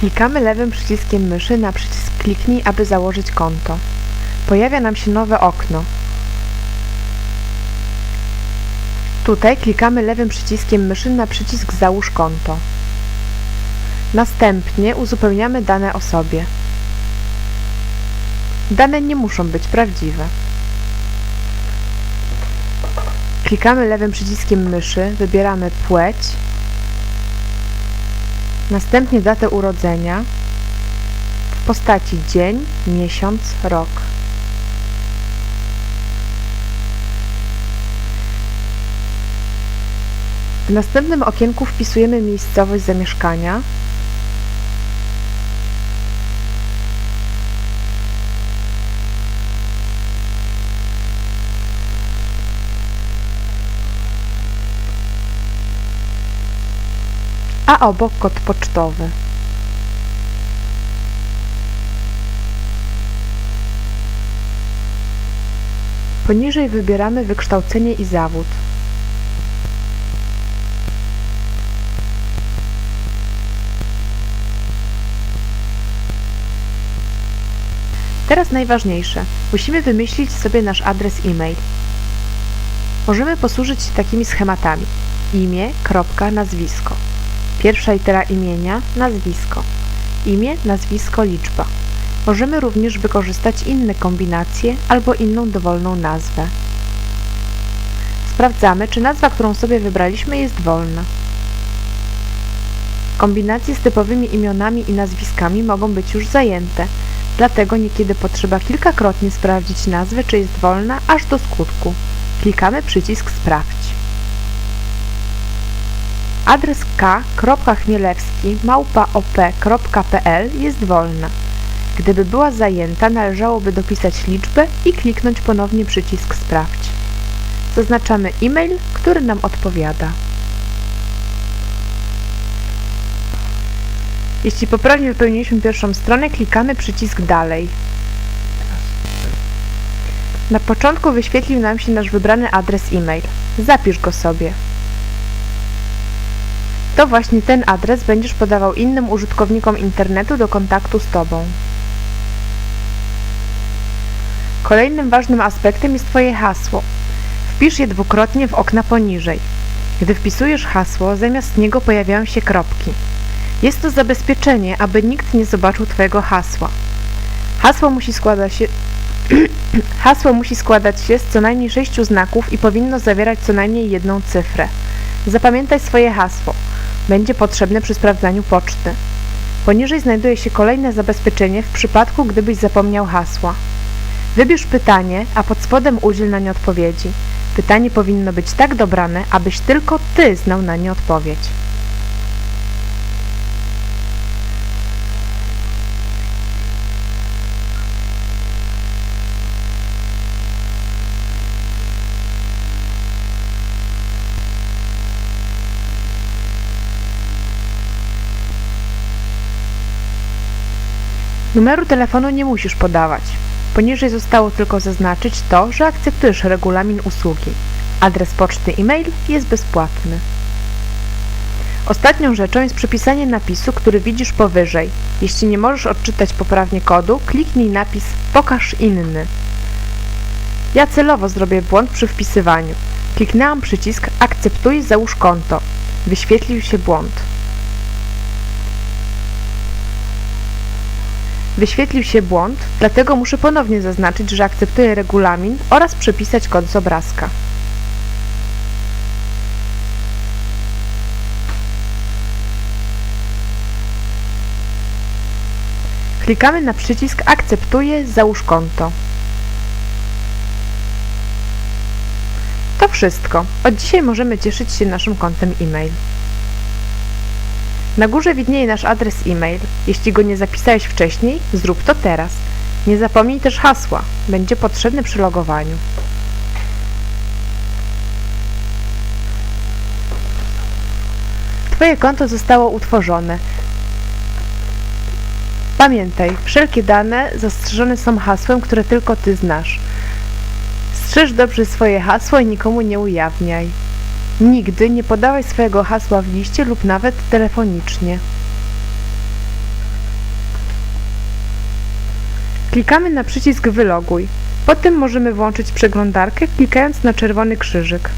Klikamy lewym przyciskiem myszy na przycisk kliknij, aby założyć konto. Pojawia nam się nowe okno. Tutaj klikamy lewym przyciskiem myszy na przycisk załóż konto. Następnie uzupełniamy dane o sobie. Dane nie muszą być prawdziwe. Klikamy lewym przyciskiem myszy, wybieramy płeć, następnie datę urodzenia w postaci dzień, miesiąc, rok. W następnym okienku wpisujemy miejscowość zamieszkania a obok kod pocztowy. Poniżej wybieramy wykształcenie i zawód. Teraz najważniejsze. Musimy wymyślić sobie nasz adres e-mail. Możemy posłużyć się takimi schematami. Imię, kropka, nazwisko. Pierwsza litera imienia, nazwisko. Imię, nazwisko, liczba. Możemy również wykorzystać inne kombinacje albo inną dowolną nazwę. Sprawdzamy, czy nazwa, którą sobie wybraliśmy jest wolna. Kombinacje z typowymi imionami i nazwiskami mogą być już zajęte, dlatego niekiedy potrzeba kilkakrotnie sprawdzić nazwę, czy jest wolna, aż do skutku. Klikamy przycisk Sprawdź. Adres k.chmielewski małpa.op.pl jest wolna. Gdyby była zajęta, należałoby dopisać liczbę i kliknąć ponownie przycisk Sprawdź. Zaznaczamy e-mail, który nam odpowiada. Jeśli poprawnie wypełniliśmy pierwszą stronę, klikamy przycisk Dalej. Na początku wyświetlił nam się nasz wybrany adres e-mail. Zapisz go sobie. To właśnie ten adres będziesz podawał innym użytkownikom internetu do kontaktu z Tobą. Kolejnym ważnym aspektem jest Twoje hasło. Wpisz je dwukrotnie w okna poniżej. Gdy wpisujesz hasło, zamiast niego pojawiają się kropki. Jest to zabezpieczenie, aby nikt nie zobaczył Twojego hasła. Hasło musi składać się Hasło musi składać się z co najmniej sześciu znaków i powinno zawierać co najmniej jedną cyfrę. Zapamiętaj swoje hasło. Będzie potrzebne przy sprawdzaniu poczty. Poniżej znajduje się kolejne zabezpieczenie w przypadku, gdybyś zapomniał hasła. Wybierz pytanie, a pod spodem udziel na nie odpowiedzi. Pytanie powinno być tak dobrane, abyś tylko Ty znał na nie odpowiedź. Numeru telefonu nie musisz podawać. Poniżej zostało tylko zaznaczyć to, że akceptujesz regulamin usługi. Adres poczty e-mail jest bezpłatny. Ostatnią rzeczą jest przypisanie napisu, który widzisz powyżej. Jeśli nie możesz odczytać poprawnie kodu, kliknij napis Pokaż inny. Ja celowo zrobię błąd przy wpisywaniu. Kliknęłam przycisk Akceptuj, załóż konto. Wyświetlił się błąd. Wyświetlił się błąd, dlatego muszę ponownie zaznaczyć, że akceptuję regulamin oraz przepisać kod z obrazka. Klikamy na przycisk Akceptuję, załóż konto. To wszystko. Od dzisiaj możemy cieszyć się naszym kontem e-mail. Na górze widnieje nasz adres e-mail. Jeśli go nie zapisałeś wcześniej, zrób to teraz. Nie zapomnij też hasła. Będzie potrzebne przy logowaniu. Twoje konto zostało utworzone. Pamiętaj, wszelkie dane zastrzeżone są hasłem, które tylko Ty znasz. Strzeż dobrze swoje hasło i nikomu nie ujawniaj. Nigdy nie podawaj swojego hasła w liście lub nawet telefonicznie. Klikamy na przycisk Wyloguj. Potem możemy włączyć przeglądarkę klikając na czerwony krzyżyk.